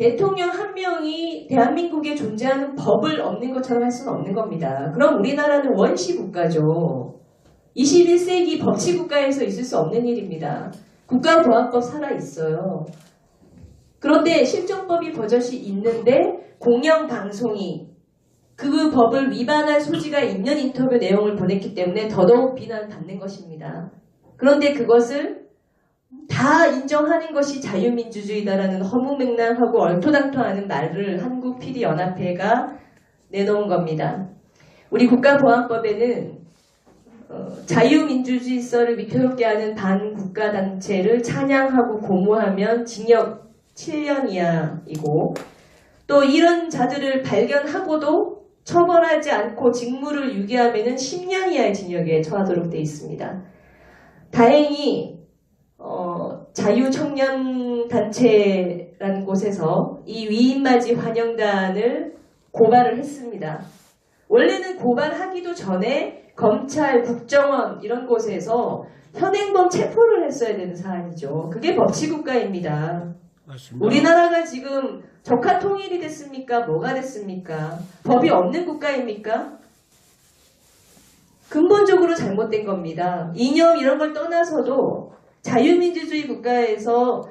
대통령 한 명이 대한민국에 존재하는 법을 없는 것처럼 할 수는 없는 겁니다. 그럼 우리나라는 원시 국가죠. 21세기 법치 국가에서 있을 수 없는 일입니다. 국가보안법 살아 있어요. 그런데 실정법이 버젓이 있는데 공영방송이 그 법을 위반할 소지가 있는 인터뷰 내용을 보냈기 때문에 더더욱 비난받는 것입니다. 그런데 그것을 다 인정하는 것이 자유민주주의다라는 허무맹랑하고 얼토당토하는 말을 한국 PD연합회가 내놓은 겁니다. 우리 국가보안법에는 어, 자유민주주의성을 위태롭게 하는 반국가 단체를 찬양하고 고무하면 징역 7년 이하이고 또 이런 자들을 발견하고도 처벌하지 않고 직무를 유기하면 10년 이하의 징역에 처하도록 되어 있습니다. 다행히 어, 자유청년단체라는 곳에서 이 위임맞이 환영단을 고발을 했습니다. 원래는 고발하기도 전에 검찰, 국정원 이런 곳에서 현행범 체포를 했어야 되는 사안이죠. 그게 법치국가입니다. 맞습니다. 우리나라가 지금 적화 통일이 됐습니까? 뭐가 됐습니까? 법이 없는 국가입니까? 근본적으로 잘못된 겁니다. 이념 이런 걸 떠나서도 자유민주주의 국가에서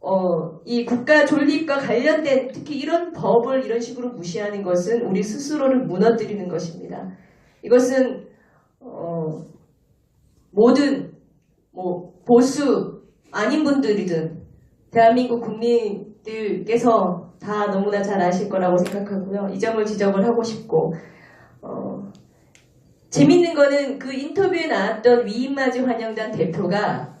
어, 이 국가 존립과 관련된 특히 이런 법을 이런 식으로 무시하는 것은 우리 스스로를 무너뜨리는 것입니다. 이것은 어, 모든 뭐 보수 아닌 분들이든 대한민국 국민들께서 다 너무나 잘 아실 거라고 생각하고요. 이 점을 지적을 하고 싶고 어, 재밌는 거는 그 인터뷰에 나왔던 위임맞이 환영단 대표가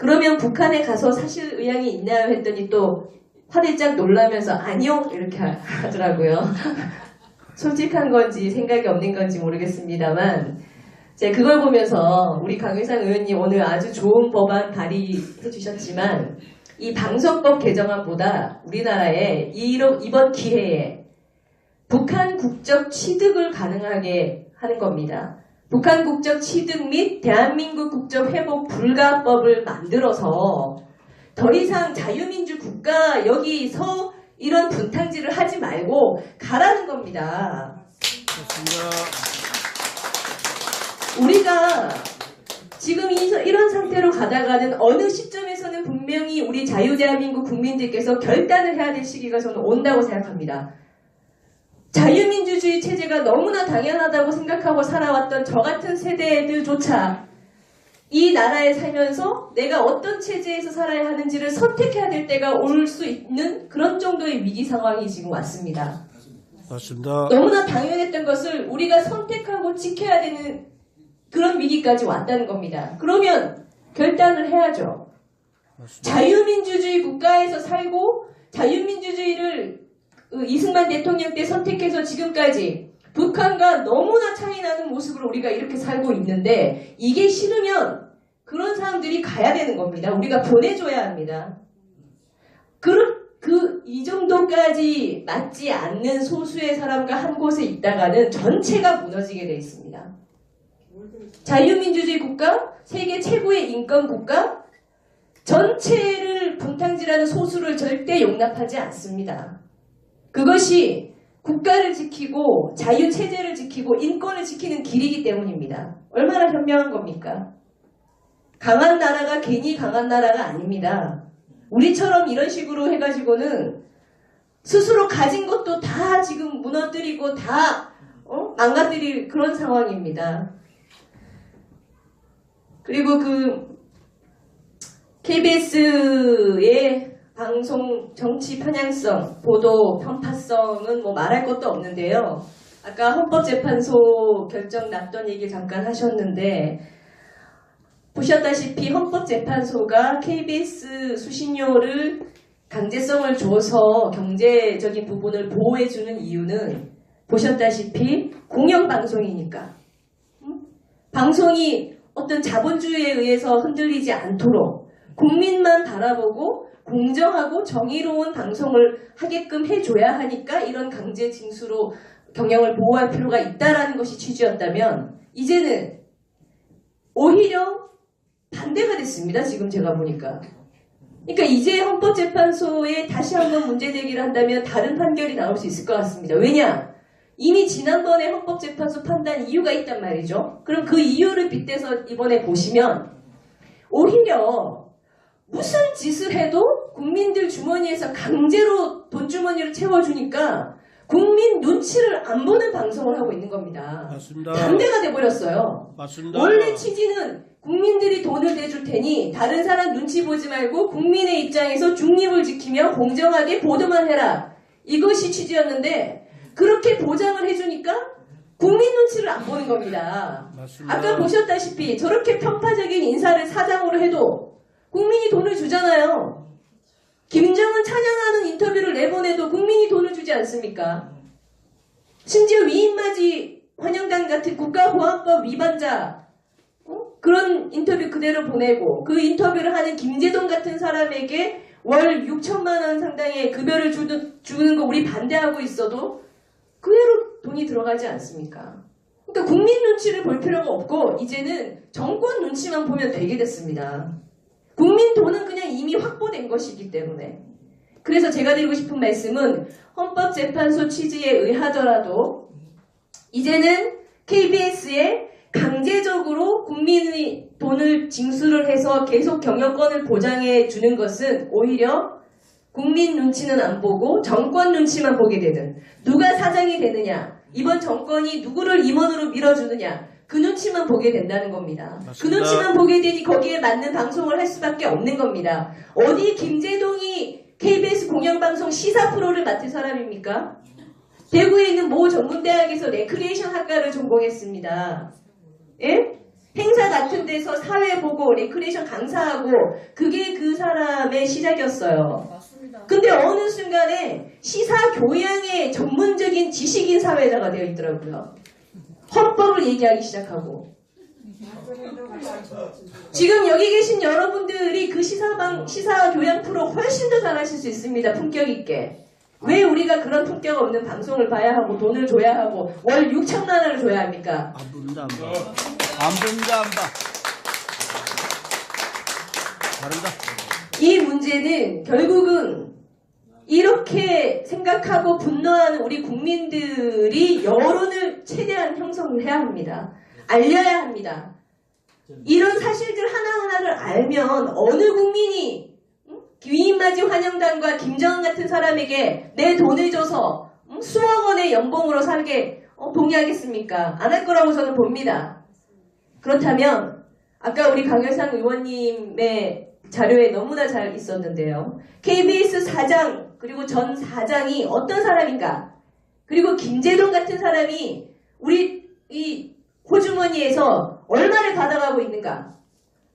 그러면 북한에 가서 사실 의향이 있나요? 했더니 또 화들짝 놀라면서 아니요 이렇게 하- 하더라고요. 솔직한 건지 생각이 없는 건지 모르겠습니다만 제가 그걸 보면서 우리 강의상 의원님 오늘 아주 좋은 법안 발의해 주셨지만 이 방송법 개정안보다 우리나라에 이로- 이번 기회에 북한 국적 취득을 가능하게 하는 겁니다. 북한 국적 취득 및 대한민국 국적 회복 불가법을 만들어서 더 이상 자유민주 국가 여기서 이런 분탕질을 하지 말고 가라는 겁니다. 맞습니다. 우리가 지금 이, 이런 상태로 가다가는 어느 시점에서는 분명히 우리 자유대한민국 국민들께서 결단을 해야 될 시기가 저는 온다고 생각합니다. 체제가 너무나 당연하다고 생각하고 살아왔던 저 같은 세대들조차 이 나라에 살면서 내가 어떤 체제에서 살아야 하는지를 선택해야 될 때가 올 수 있는 그런 정도의 위기 상황이 지금 왔습니다. 맞습니다. 너무나 당연했던 것을 우리가 선택하고 지켜야 되는 그런 위기까지 왔다는 겁니다. 그러면 결단을 해야죠. 맞습니다. 자유민주주의 국가에서 살고 자유민주주의를 그 이승만 대통령 때 선택해서 지금까지 북한과 너무나 차이 나는 모습으로 우리가 이렇게 살고 있는데 이게 싫으면 그런 사람들이 가야 되는 겁니다. 우리가 보내줘야 합니다. 그, 그, 이 정도까지 맞지 않는 소수의 사람과 한 곳에 있다가는 전체가 무너지게 돼 있습니다. 자유민주주의 국가, 세계 최고의 인권 국가, 전체를 분탕질하는 소수를 절대 용납하지 않습니다. 그것이 국가를 지키고 자유체제를 지키고 인권을 지키는 길이기 때문입니다. 얼마나 현명한 겁니까? 강한 나라가 괜히 강한 나라가 아닙니다. 우리처럼 이런 식으로 해가지고는 스스로 가진 것도 다 지금 무너뜨리고 다 어? 망가뜨릴 그런 상황입니다. 그리고 그 KBS의 방송 정치 편향성, 보도 편파성은 뭐 말할 것도 없는데요. 아까 헌법재판소 결정 났던 얘기 잠깐 하셨는데 보셨다시피 헌법재판소가 KBS 수신료를 강제성을 줘서 경제적인 부분을 보호해주는 이유는 보셨다시피 공영방송이니까 음? 방송이 어떤 자본주의에 의해서 흔들리지 않도록 국민만 바라보고 공정하고 정의로운 방송을 하게끔 해줘야 하니까 이런 강제 징수로 경영을 보호할 필요가 있다라는 것이 취지였다면 이제는 오히려 반대가 됐습니다. 지금 제가 보니까 그러니까 이제 헌법재판소에 다시 한번 문제 제기를 한다면 다른 판결이 나올 수 있을 것 같습니다. 왜냐? 이미 지난번에 헌법재판소 판단 이유가 있단 말이죠. 그럼 그 이유를 빗대서 이번에 보시면 오히려 무슨 짓을 해도 국민들 주머니에서 강제로 돈 주머니를 채워주니까 국민 눈치를 안 보는 방송을 하고 있는 겁니다. 맞습니다. 반대가 돼버렸어요. 맞습니다. 원래 취지는 국민들이 돈을 내줄 테니 다른 사람 눈치 보지 말고 국민의 입장에서 중립을 지키며 공정하게 보도만 해라. 이것이 취지였는데 그렇게 보장을 해주니까 국민 눈치를 안 보는 겁니다. 맞습니다. 아까 보셨다시피 저렇게 편파적인 인사를 사장으로 해도 국민이 돈을 주잖아요. 김정은 찬양하는 인터뷰를 내보내도 국민이 돈을 주지 않습니까? 심지어 위임맞이 환영단 같은 국가보안법 위반자 어? 그런 인터뷰 그대로 보내고 그 인터뷰를 하는 김재동 같은 사람에게 월 6천만 원 상당의 급여를 주는, 주는 거 우리 반대하고 있어도 그대로 돈이 들어가지 않습니까? 그러니까 국민 눈치를 볼 필요가 없고 이제는 정권 눈치만 보면 되게 됐습니다. 국민 돈은 그냥 이미 확보된 것이기 때문에. 그래서 제가 드리고 싶은 말씀은 헌법재판소 취지에 의하더라도 이제는 KBS에 강제적으로 국민의 돈을 징수를 해서 계속 경영권을 보장해 주는 것은 오히려 국민 눈치는 안 보고 정권 눈치만 보게 되는 누가 사장이 되느냐 이번 정권이 누구를 임원으로 밀어주느냐 그 눈치만 보게 된다는 겁니다. 그 맞습니다. 눈치만 보게 되니 거기에 맞는 방송을 할 수밖에 없는 겁니다. 어디 김재동이 KBS 공영방송 시사 프로를 맡은 사람입니까? 대구에 있는 모 전문대학에서 레크리에이션 학과를 전공했습니다. 예? 행사 같은 데서 사회 보고 레크리에이션 강사하고 그게 그 사람의 시작이었어요. 맞습니다. 근데 어느 순간에 시사 교양의 전문적인 지식인 사회자가 되어 있더라고요. 헌법을 얘기하기 시작하고. 지금 여기 계신 여러분들이 그 시사방, 시사 교양 프로 훨씬 더 잘하실 수 있습니다. 품격 있게. 왜 우리가 그런 품격 없는 방송을 봐야 하고 돈을 줘야 하고 월 6천만 원을 줘야 합니까? 안 본다 안 봐. 안 본다 안 봐. 다른다. 이 문제는 결국은 이렇게 생각하고 분노하는 우리 국민들이 여론을 최대한 형성을 해야 합니다. 알려야 합니다. 이런 사실들 하나하나를 알면 어느 국민이 응? 위임맞이 환영단과 김정은 같은 사람에게 내 돈을 줘서 응? 수억 원의 연봉으로 살게 어, 동의하겠습니까? 안 할 거라고 저는 봅니다. 그렇다면 아까 우리 강열상 의원님의 자료에 너무나 잘 있었는데요. KBS 사장 그리고 전 사장이 어떤 사람인가? 그리고 김재동 같은 사람이 우리 이 호주머니에서 얼마를 받아가고 있는가?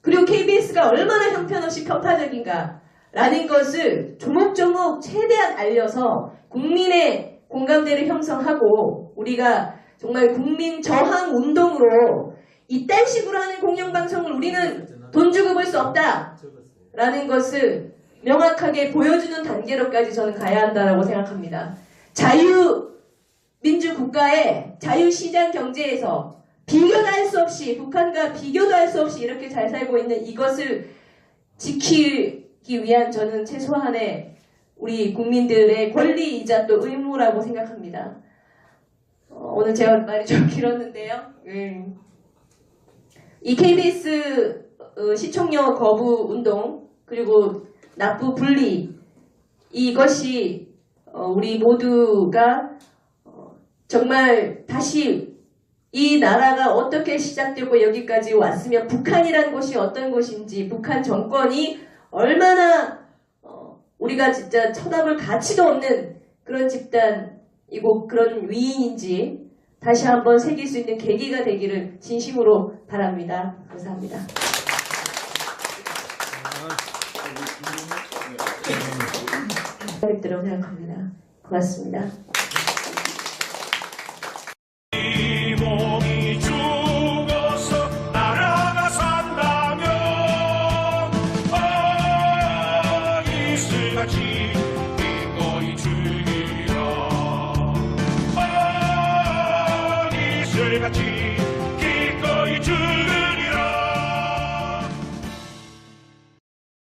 그리고 KBS가 얼마나 형편없이 편파적인가? 라는 것을 조목조목 최대한 알려서 국민의 공감대를 형성하고 우리가 정말 국민 저항 운동으로 이딴 식으로 하는 공영방송을 우리는 돈 주고 볼 수 없다. 라는 것을 명확하게 보여주는 단계로까지 저는 가야 한다고 생각합니다. 자유민주 국가의 자유시장 경제에서 비교도 할 수 없이 북한과 비교도 할 수 없이 이렇게 잘 살고 있는 이것을 지키기 위한 저는 최소한의 우리 국민들의 권리이자 또 의무라고 생각합니다. 어, 오늘 제가 말이 좀 길었는데요. 음. 이 KBS 어, 시청료 거부 운동 그리고 납부 분리 이것이 어, 우리 모두가 어, 정말 다시 이 나라가 어떻게 시작되고 여기까지 왔으면 북한이란 곳이 어떤 곳인지 북한 정권이 얼마나 어, 우리가 진짜 쳐다볼 가치도 없는 그런 집단이고 그런 위인인지 다시 한번 새길 수 있는 계기가 되기를 진심으로 바랍니다. 감사합니다. 있도록 생각합니다. 고맙습니다.